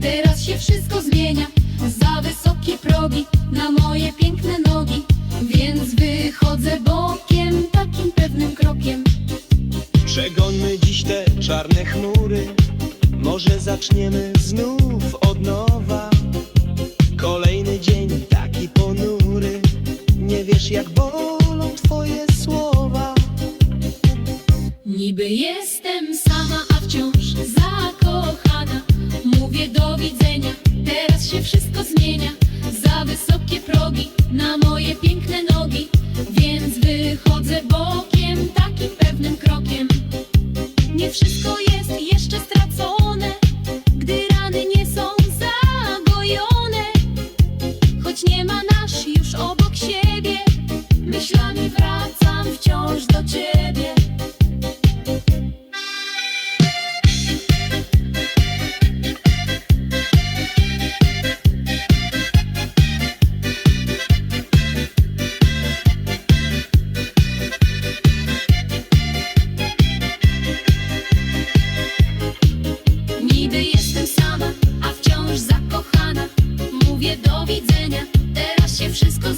Teraz się wszystko zmienia. Za wysokie progi na moje piękne nogi. Więc wychodzę bokiem, takim pewnym krokiem. Przegońmy dziś te czarne chmury. Może zaczniemy znów od nowa. Kolejny dzień taki ponury. Nie wiesz jak bolą twoje słowa. Niby jestem sama, a wciąż zakochana do widzenia, teraz się wszystko zmienia. Za wysokie progi na moje piękne nogi. Więc wychodzę bokiem, takim pewnym krokiem. Nie wszystko widzenia. Teraz się wszystko